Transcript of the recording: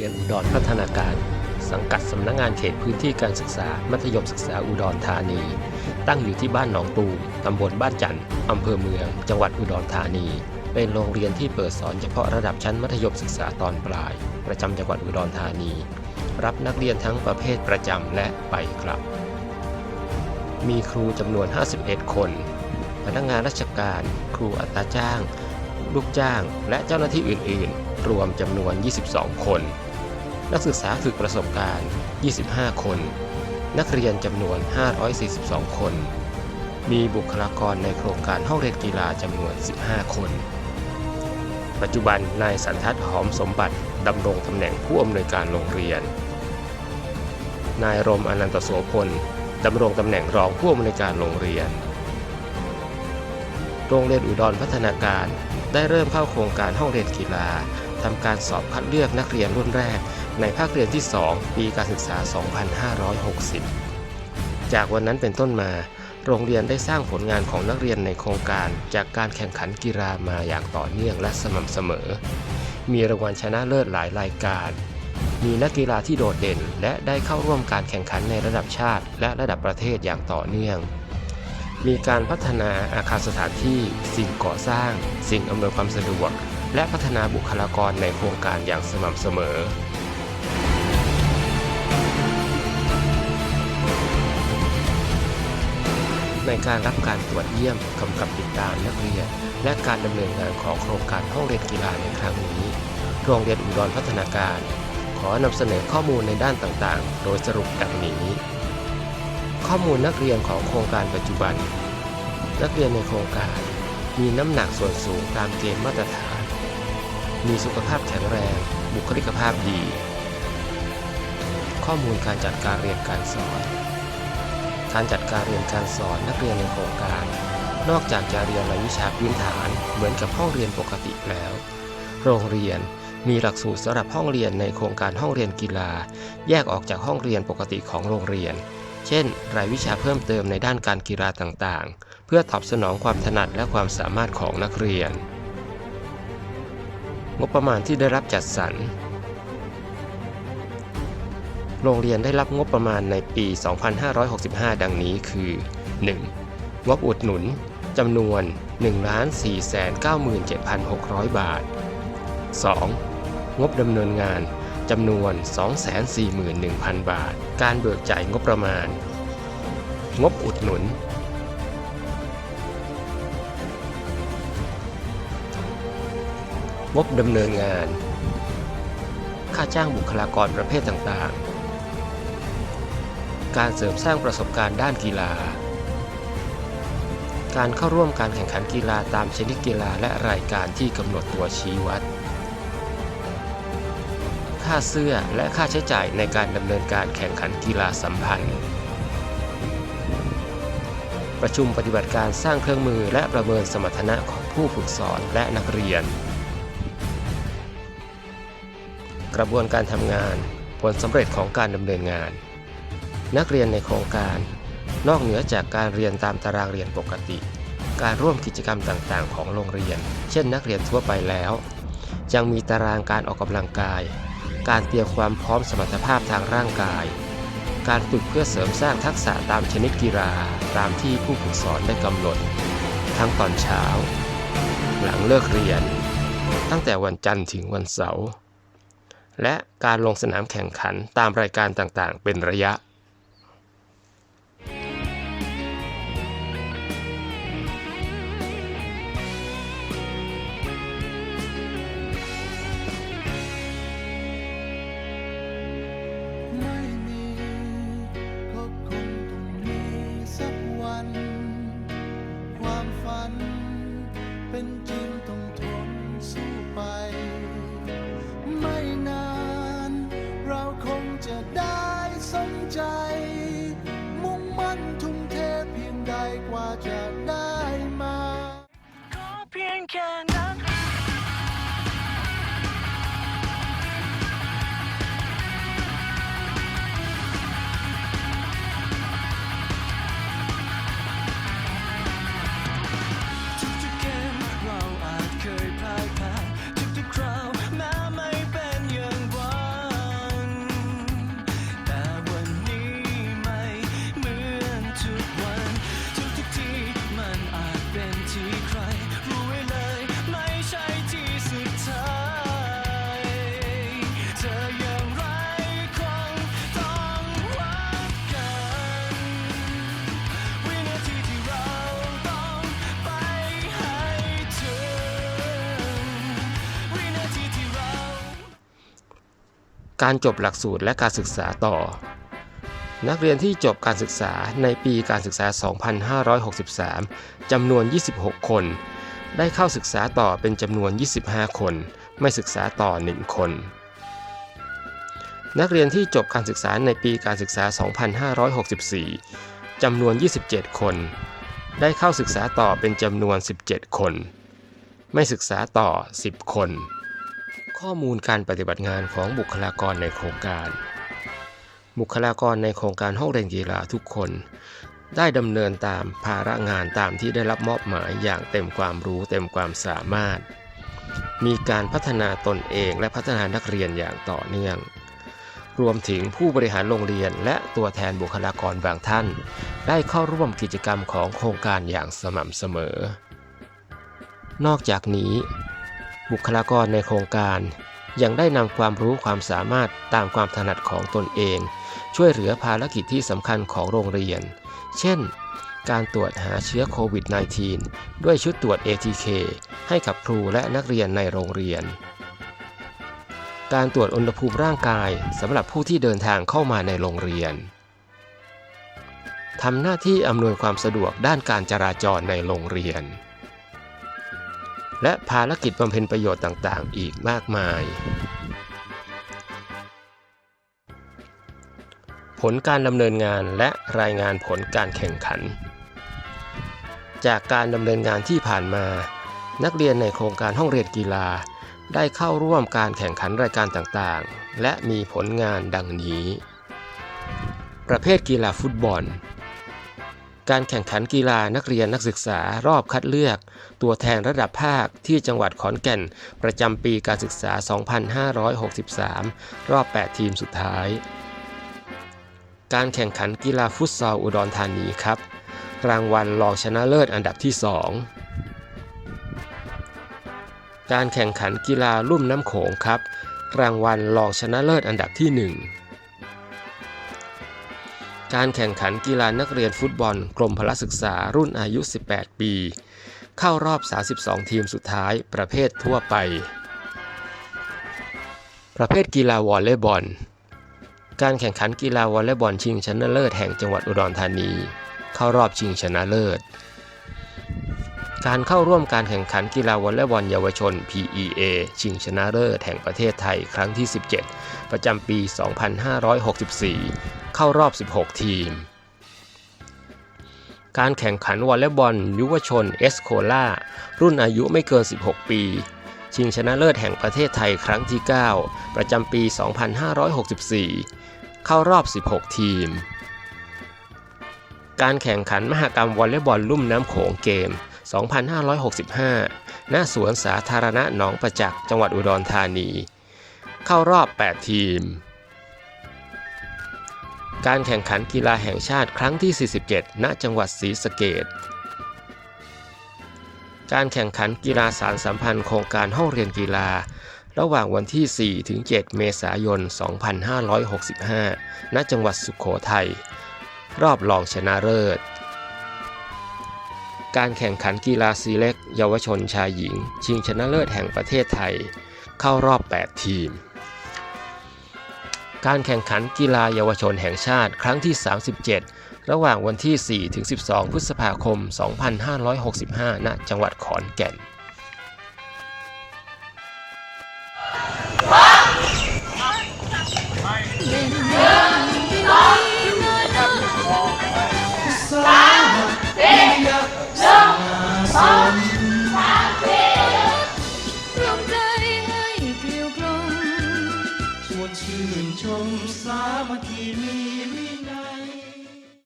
รียนอุดรพัฒนาการ สังกัดสำนักงงานเขตพื้นที่การศึกษา มัธยมศึกษาอุดรธานี ตั้งอยู่ที่บ้านหนองตูมตำบลบ้านจันทร์อำเภอเมือง จังหวัดอุดรธานี เป็นโรงเรียนที่เปิดสอนเฉพาะระดับชั้นมัธยมศึกษาตอนปลาย ประจำจังหวัดอุดรธานี รับนักเรียนทั้งประเภทประจำและไปกลับ มีครูจำนวน 51 คน พนักงานราชการ ครูอัตราจ้าง ลูกจ้าง และเจ้าหน้าที่อื่น ๆรวมจำนวน 22 คน นักศึกษาฝึกประสบการณ์ 25 คน นักเรียนจำนวน 542 คน มีบุคลากรในโครงการห้องเรียนกีฬาจำนวน 15 คน ปัจจุบันนายสันทัศน์หอมสมบัติดำรงตำแหน่งผู้อำนวยการโรงเรียน นายรมอนันตโสพลดำรงตำแหน่งรองผู้อำนวยการโรงเรียน โรงเรียนอุดรพัฒนาการได้เริ่มเข้าโครงการห้องเรียนกีฬาทำการสอบคัดเลือกนักเรียนรุ่นแรก ในภาคเรียนที่ 2 ปีการศึกษา 2560 จากวันนั้นเป็นต้นมา โรงเรียนได้สร้างผลงานของนักเรียนในโครงการจากการแข่งขันกีฬามาอย่างต่อเนื่องและสม่ำเสมอ มีรางวัลชนะเลิศหลายรายการ มีนักกีฬาที่โดดเด่น และได้เข้าร่วมการแข่งขันในระดับชาติ และระดับประเทศอย่างต่อเนื่อง มีการพัฒนาอาคารสถานที่ สิ่งก่อสร้าง สิ่งอำนวยความสะดวก และพัฒนาบุคลากรในโครงการอย่างสม่ำเสมอ ในการรับการตรวจเยี่ยมกำกับติดตามนักเรียน และการดำเนินงานของโครงการห้องเรียนกีฬาในครั้งนี้ โรงเรียนอุดรพัฒนาการ ขอนำเสนอข้อมูลในด้านต่างๆ โดยสรุปดังนี้ ข้อมูลนักเรียนของโครงการปัจจุบัน นักเรียนในโครงการมีน้ำหนักส่วนสูงตามเกณฑ์มาตรฐาน มีสุขภาพแข็งแรง บุคลิกภาพดี ข้อมูลการจัดการเรียนการสอน การจัดการเรียนการสอนนักเรียนในโครงการ นอกจากจะเรียนรายวิชาพื้นฐานเหมือนกับห้องเรียนปกติแล้ว โรงเรียนมีหลักสูตรสำหรับห้องเรียนในโครงการห้องเรียนกีฬา แยกออกจากห้องเรียนปกติของโรงเรียน เช่น รายวิชาเพิ่มเติมในด้านการกีฬาต่างๆ เพื่อตอบสนองความถนัดและความสามารถของนักเรียน งบประมาณที่ได้รับจัดสรร โรงเรียนได้รับงบประมาณในปี 2565 ดังนี้คือ 1. งบอุดหนุนจำนวน 1,497,600 บาท 2. งบดำเนินงานจำนวน 241,000 บาท การเบิกจ่ายงบประมาณ งบอุดหนุน งบดำเนินงาน ค่าจ้างบุคลากรประเภทต่างๆ การเสริมสร้างประสบการณ์ด้านกีฬา การเข้าร่วมการแข่งขันกีฬาตามชนิดกีฬาและรายการที่กำหนดตัวชี้วัด ค่าเสื้อและค่าใช้จ่ายในการดำเนินการแข่งขันกีฬาสัมพันธ์ ประชุมปฏิบัติการสร้างเครื่องมือและประเมินสมรรถนะของผู้ฝึกสอนและนักเรียน กระบวนการทำงานผลสำเร็จของการดำเนินงาน นักเรียนในโครงการ นอกเหนือจากการเรียนตามตารางเรียนปกติ การร่วมกิจกรรมต่างๆ ของโรงเรียน เช่น นักเรียนทั่วไปแล้ว ยังมีตารางการออกกำลังกาย การเตรียมความพร้อมสมรรถภาพทางร่างกาย การฝึกเพื่อเสริมสร้างทักษะตามชนิดกีฬาตามที่ผู้ฝึกสอนได้กำหนด ทั้งตอนเช้า หลังเลิกเรียน ตั้งแต่วันจันทร์ถึงวันเสาร์และการลงสนามแข่งขันตามรายการต่างๆ เป็นระยะ การจบหลักสูตรและการศึกษาต่อ นักเรียนที่จบการศึกษาในปีการศึกษา 2563 จำนวน 26 คน ได้เข้าศึกษาต่อเป็นจำนวน 25 คน ไม่ศึกษาต่อ 1 คน นักเรียนที่จบการศึกษาในปีการศึกษา 2564 จำนวน 27 คน ได้เข้าศึกษาต่อเป็นจำนวน 17 คน ไม่ศึกษาต่อ 10 คน ข้อมูลการปฏิบัติงานของบุคลากรในโครงการ บุคลากรในโครงการห้องเรียนกีฬาทุกคน ได้ดำเนินตามภาระงานตามที่ได้รับมอบหมายอย่างเต็มความรู้เต็มความสามารถ มีการพัฒนาตนเองและพัฒนานักเรียนอย่างต่อเนื่อง รวมถึงผู้บริหารโรงเรียนและตัวแทนบุคลากรบางท่าน ได้เข้าร่วมกิจกรรมของโครงการอย่างสม่ำเสมอ นอกจากนี้ บุคลากรในโครงการ ยังได้นำความรู้ความสามารถตามความถนัดของตนเอง ช่วยเหลือภารกิจที่สำคัญของโรงเรียน เช่น การตรวจหาเชื้อโควิด -19 ด้วยชุดตรวจ ATK ให้กับครูและนักเรียนในโรงเรียน การตรวจอุณหภูมิร่างกายสำหรับผู้ที่เดินทางเข้ามาในโรงเรียนทำหน้าที่อำนวยความสะดวกด้านการจราจรในโรงเรียน และภารกิจบำเพ็ญประโยชน์ต่างๆ อีกมากมาย ผลการดำเนินงานและรายงานผลการแข่งขัน จากการดำเนินงานที่ผ่านมา นักเรียนในโครงการห้องเรียนกีฬา ได้เข้าร่วมการแข่งขันรายการต่างๆ และมีผลงานดังนี้ ประเภทกีฬาฟุตบอล การแข่งขันกีฬานักเรียนนักศึกษารอบคัดเลือก ตัวแทนระดับภาคที่จังหวัดขอนแก่น ประจำปีการศึกษา 2563 รอบ 8 ทีมสุดท้าย การแข่งขันกีฬาฟุตซอลอุดรธานีครับ รางวัลรองชนะเลิศอันดับที่ 2 การแข่งขันกีฬาลุ่มน้ำโขงครับ รางวัลรองชนะเลิศอันดับที่ 1 การแข่งขันกีฬานักเรียนฟุตบอล กรมพละศึกษารุ่นอายุ 18 ปี เข้ารอบ 32 ทีมสุดท้ายประเภททั่วไป ประเภทกีฬาวอลเลย์บอล การแข่งขันกีฬาวอลเลย์บอลชิงชนะเลิศแห่งจังหวัดอุดรธานี เข้ารอบชิงชนะเลิศ การเข้าร่วมการแข่งขันกีฬาวอลเลย์บอลเยาวชน PEA ชิงชนะเลิศแห่งประเทศไทยครั้งที่ 17 ประจำปี 2564 เข้ารอบ 16 ทีม การแข่งขันวอลเลย์บอล ยุวชนเอสโคล่ารุ่นอายุไม่เกิน 16 ปี ชิงชนะเลิศแห่งประเทศไทยครั้งที่ 9 ประจำปี 2564 เข้ารอบ 16 ทีม การแข่งขันมหกรรมวอลเลย์บอลลุ่มน้ำโขงเกม 2565 ณ สวนสาธารณะหนองประจักษ์ จังหวัดอุดรธานี เข้ารอบ 8 ทีม การแข่งขันกีฬาแห่งชาติครั้งที่ 47 ณ จังหวัดศรีสะเกษการแข่งขันกีฬาสารสัมพันธ์โครงการห้องเรียนกีฬา ระหว่างวันที่ 4 ถึง 7 เมษายน 2565 ณ จังหวัดสุขโขทัย รอบรองชนะเลิศ การแข่งขันกีฬาซีเล็ก เยาวชนชายหญิง ชิงชนะเลิศแห่งประเทศไทย เข้ารอบ 8 ทีม การแข่งขันกีฬาเยาวชนแห่งชาติครั้งที่ 37 ระหว่างวันที่ 4 ถึง 12 พฤษภาคม 2565 ณ จังหวัดขอนแก่นเล่น